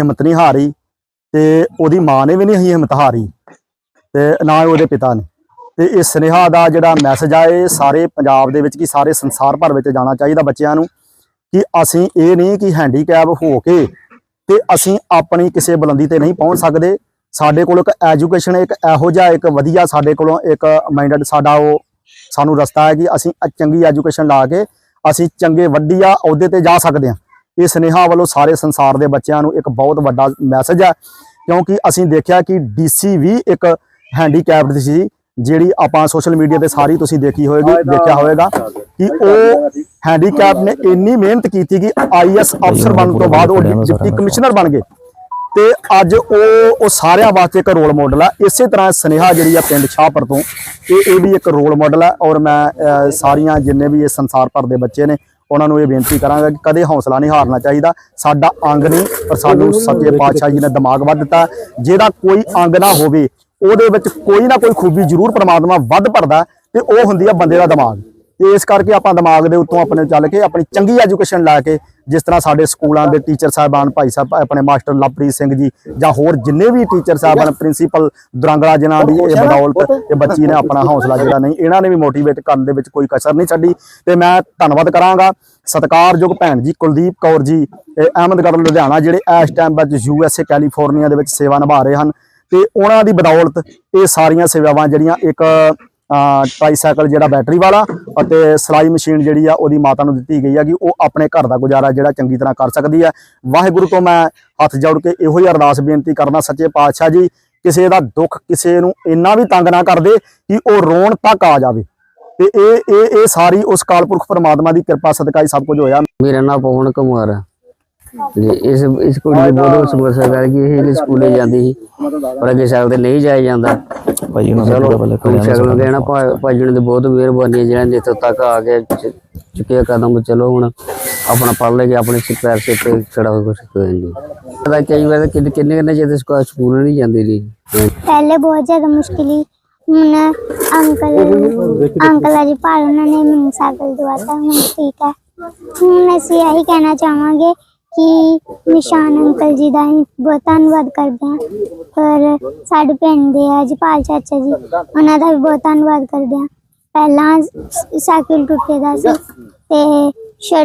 ਹਿੰਮਤ ਨਹੀਂ ਹਾਰੀ ਤੇ ਉਹਦੀ ਮਾਂ ਨੇ ਵੀ ਨਹੀਂ ਹਿੰਮਤ ਹਾਰੀ ਤੇ ਨਾ ਹੀ ਉਹਦੇ ਪਿਤਾ ਨੇ। ਤੇ ਇਹ ਸੁਨੇਹਾ ਦਾ ਜਿਹੜਾ ਮੈਸੇਜ ਆ, ਇਹ ਸਾਰੇ ਪੰਜਾਬ ਦੇ ਵਿੱਚ ਕੀ ਸਾਰੇ ਸੰਸਾਰ ਭਰ ਵਿੱਚ ਜਾਣਾ ਚਾਹੀਦਾ ਬੱਚਿਆਂ ਨੂੰ ਕਿ ਅਸੀਂ ਇਹ ਨਹੀਂ ਕਿ ਹੈਂਡੀਕੈਪ ਹੋ ਕੇ ਤੇ ਅਸੀਂ ਆਪਣੀ ਕਿਸੇ ਬੁਲੰਦੀ ਤੇ ਨਹੀਂ ਪਹੁੰਚ ਸਕਦੇ। ਸਾਡੇ ਕੋਲ ਇੱਕ ਐਜੂਕੇਸ਼ਨ ਇੱਕ ਇਹੋ ਜਿਹਾ ਇੱਕ ਵਧੀਆ ਸਾਡੇ ਕੋਲੋਂ ਇੱਕ ਮਾਈਂਡਡ ਸਾਡਾ ਉਹ ਸਾਨੂੰ ਰਸਤਾ ਹੈ ਕਿ ਅਸੀਂ ਚੰਗੀ ਐਜੂਕੇਸ਼ਨ ਲਾ ਕੇ ਅਸੀਂ ਚੰਗੇ ਵੱਡੀਆ ਅਹੁਦੇ ਤੇ ਜਾ ਸਕਦੇ ਹਾਂ। ਇਹ ਸੁਨੇਹਾ ਵੱਲੋਂ ਸਾਰੇ ਸੰਸਾਰ ਦੇ ਬੱਚਿਆਂ ਨੂੰ ਇੱਕ ਬਹੁਤ ਵੱਡਾ ਮੈਸੇਜ ਹੈ ਕਿਉਂਕਿ ਅਸੀਂ ਦੇਖਿਆ ਕਿ ਡੀਸੀ ਵੀ ਇੱਕ ਹੈਂਡੀਕੈਪਡ ਸੀ ਜਿਹੜੀ ਆਪਾਂ ਸੋਸ਼ਲ ਮੀਡੀਆ ਤੇ ਸਾਰੀ ਤੁਸੀਂ ਦੇਖੀ ਹੋਏਗੀ ਦੇਖਿਆ ਹੋਵੇਗਾ ਕਿ ਉਹ ਹੈਂਡੀਕੈਪ ਨੇ ਇੰਨੀ ਮਿਹਨਤ ਕੀਤੀ ਕਿ ਆਈਐਸ ਅਫਸਰ ਬਣਨ ਤੋਂ ਬਾਅਦ ਉਹ ਡਿਪਟੀ ਕਮਿਸ਼ਨਰ ਬਣ ਗਏ। ਤੇ ਅੱਜ ਉਹ ਉਹ ਸਾਰਿਆਂ ਵਾਸਤੇ ਇੱਕ ਰੋਲ ਮਾਡਲ ਆ ਇਸੇ ਤਰ੍ਹਾਂ ਸੁਨੇਹਾ ਜਿਹੜੀ ਆ ਪਿੰਡ ਸ਼ਾਹਪੁਰ ਤੋਂ ਇਹ ਇਹ ਵੀ ਇੱਕ ਰੋਲ ਮਾਡਲ ਆ ਔਰ ਮੈਂ ਸਾਰੀਆਂ ਜਿੰਨੇ ਵੀ ਇਹ ਸੰਸਾਰ ਭਰ ਦੇ ਬੱਚੇ ਨੇ ਉਹਨਾਂ ਨੂੰ ਇਹ ਬੇਨਤੀ ਕਰਾਂਗਾ ਕਿ ਕਦੇ ਹੌਸਲਾ ਨਹੀਂ ਹਾਰਨਾ ਚਾਹੀਦਾ। ਸਾਡਾ ਅੰਗ ਨਹੀਂ, ਪਰ ਸਾਨੂੰ ਸੱਚੇ ਪਾਤਸ਼ਾਹ ਜੀ ਨੇ ਦਿਮਾਗ ਵੱਧ ਦਿੱਤਾ। ਜਿਹਦਾ ਕੋਈ ਅੰਗ ਨਾ ਹੋਵੇ, ਉਹਦੇ ਵਿੱਚ ਕੋਈ ਨਾ ਕੋਈ ਖੂਬੀ ਜ਼ਰੂਰ ਪ੍ਰਮਾਤਮਾ ਵੱਧ ਭਰਦਾ ਤੇ ਉਹ ਹੁੰਦੀ ਆ ਬੰਦੇ ਦਾ ਦਿਮਾਗ। ਤੇ ਇਸ ਕਰਕੇ ਆਪਾਂ ਦਿਮਾਗ ਦੇ ਉੱਤੋਂ ਆਪਣੇ ਚੱਲ ਕੇ ਆਪਣੀ ਚੰਗੀ ਐਜੂਕੇਸ਼ਨ ਲੈ ਕੇ ਜਿਸ ਤਰ੍ਹਾਂ ਸਾਡੇ ਸਕੂਲਾਂ ਦੇ ਟੀਚਰ ਸਾਹਿਬਾਨ ਭਾਈ ਸਾਹਿਬ, ਆਪਣੇ ਮਾਸਟਰ ਲਵਪ੍ਰੀਤ ਸਿੰਘ ਜੀ ਜਾਂ ਹੋਰ ਜਿੰਨੇ ਵੀ ਟੀਚਰ ਸਾਹਿਬਾਨ, ਪ੍ਰਿੰਸੀਪਲ ਦੁਰਾਂਗਲਾ ਜਿਨ੍ਹਾਂ ਦੀ ਇਹ ਬਦੌਲਤ ਇਹ ਬੱਚੀ ਨੇ ਆਪਣਾ ਹੌਸਲਾ ਜਿਹੜਾ ਨਹੀਂ, ਇਹਨਾਂ ਨੇ ਵੀ ਮੋਟੀਵੇਟ ਕਰਨ ਦੇ ਵਿੱਚ ਕੋਈ ਕਸਰ ਨਹੀਂ ਛੱਡੀ। ਤੇ ਮੈਂ ਧੰਨਵਾਦ ਕਰਾਂਗਾ ਸਤਿਕਾਰਯੋਗ ਭੈਣ ਜੀ ਕੁਲਦੀਪ ਕੌਰ ਜੀ ਅਹਿਮਦਗੜ੍ਹ ਲੁਧਿਆਣਾ, ਜਿਹੜੇ ਇਸ ਟਾਈਮ ਵਿੱਚ ਏ ਕੈਲੀਫੋਰਨੀਆ ਦੇ ਵਿੱਚ ਸੇਵਾ ਨਿਭਾ ਰਹੇ ਹਨ। ਤੇ ਉਹਨਾਂ ਦੀ ਬਦੌਲਤ ਇਹ ਸਾਰੀਆਂ ਸੇਵਾਵਾਂ ਜਿਹੜੀਆਂ ਇੱਕ ਟ੍ਰਾਈਸਾਈਕਲ ਜਿਹੜਾ ਬੈਟਰੀ ਵਾਲਾ ਅਤੇ ਸਲਾਈ ਮਸ਼ੀਨ ਜਿਹੜੀ ਆ ਉਹਦੀ ਮਾਤਾ ਨੂੰ ਦਿੱਤੀ ਗਈ ਆ ਕਿ ਉਹ ਆਪਣੇ ਘਰ ਦਾ ਗੁਜ਼ਾਰਾ ਜਿਹੜਾ ਚੰਗੀ ਤਰ੍ਹਾਂ ਕਰ ਸਕਦੀ ਹੈ ਵਾਹਿਗੁਰੂ ਤੋਂ ਮੈਂ ਹੱਥ ਜੋੜ ਕੇ ਇਹੋ ਹੀ ਅਰਦਾਸ ਬੇਨਤੀ ਕਰਨਾ ਸੱਚੇ ਪਾਤਸ਼ਾਹ ਜੀ, ਕਿਸੇ ਦਾ ਦੁੱਖ ਕਿਸੇ ਨੂੰ ਇੰਨਾ ਵੀ ਤੰਗ ਨਾ ਕਰਦੇ ਕਿ ਉਹ ਰੋਣ ਤੱਕ ਆ ਜਾਵੇ। ਤੇ ਇਹ ਇਹ ਇਹ ਸਾਰੀ ਉਸ ਕਾਲਪੁਰਖ ਪਰਮਾਤਮਾ ਦੀ ਕਿਰਪਾ ਸਦਕਾ ਹੀ ਸਭ ਕੁਝ ਹੋਇਆ। ਮੇਰਾ ਨਾਮ ਪਵਨ ਕੁਮਾਰ ਹੈ ਜੀ ਇਸ ਇਸ ਕੁੜੀ ਦੀ ਬਹੁਤ ਸਮੱਸਿਆ ਕਰ ਕਿ ਇਹ ਸਕੂਲੇ ਜਾਂਦੀ ਸੀ। ਪਰ ਅੱਗੇ ਸਾਈਕਲ ਤੇ ਨਹੀਂ ਜਾਇਆ ਜਾਂਦਾ। ਭਾਈ ਉਹਨਾਂ ਦਾ ਪੂਰਾ ਬੱਲੇ ਸਾਈਕਲ ਨੂੰ ਕਹਿਣਾ ਭਾਜਣ ਦੀ ਬਹੁਤ ਮਿਹਰਬਾਨੀ ਜਿਹੜਾ ਨੇ ਇੱਥੋਂ ਤੱਕ ਆ ਕੇ ਚੁੱਕਿਆ ਕਦਮ ਚਲੋ ਹੁਣ ਆਪਣਾ ਪੜ ਲੈ ਕੇ ਆਪਣੇ ਸਿਰ ਪੈਰ ਤੇ ਖੜਾ ਹੋ ਕੋਈ ਨਹੀਂ ਪਤਾ ਕਈ ਵਾਰ ਕਿੰਨੇ ਕਿੰਨੇ ਕਿੰਨੇ ਜਿਹਦੇ ਸਕੂਲ ਨਹੀਂ ਜਾਂਦੀ ਰਹੀ ਪਹਿਲੇ ਬਹੁਤ ਜ਼ਿਆਦਾ ਮੁਸ਼ਕਿਲ ਹੁਣ ਅੰਕਲ ਅੰਕਲ ਜੀ ਉਹਨਾਂ ਨੇ ਮੈਨੂੰ ਸਾਈਕਲ ਦਵਾਤਾ ਹੁਣ ਠੀਕ ਹੈ। ਹੁਣ ਅਸੀਂ ਇਹੀ ਕਹਿਣਾ ਚਾਹਾਂਗੇ ਕਿ ਨਿਸ਼ਾਨ ਅੰਕਲ ਜੀ ਦਾ ਹੀ ਬਹੁਤ ਧੰਨਵਾਦ ਕਰਦੇ ਹਾਂ। ਪਰ ਸਾਡੇ ਪਿੰਡ ਦੇ ਆ ਜਪਾਲ ਚਾਚਾ ਜੀ, ਉਹਨਾਂ ਦਾ ਵੀ ਬਹੁਤ ਧੰਨਵਾਦ ਕਰਦੇ ਹਾਂ। ਪਹਿਲਾਂ ਸਾਈਕਲ ਟੁੱਟੇ ਦਾ ਸੀ ਤੇ ਸ਼ਰ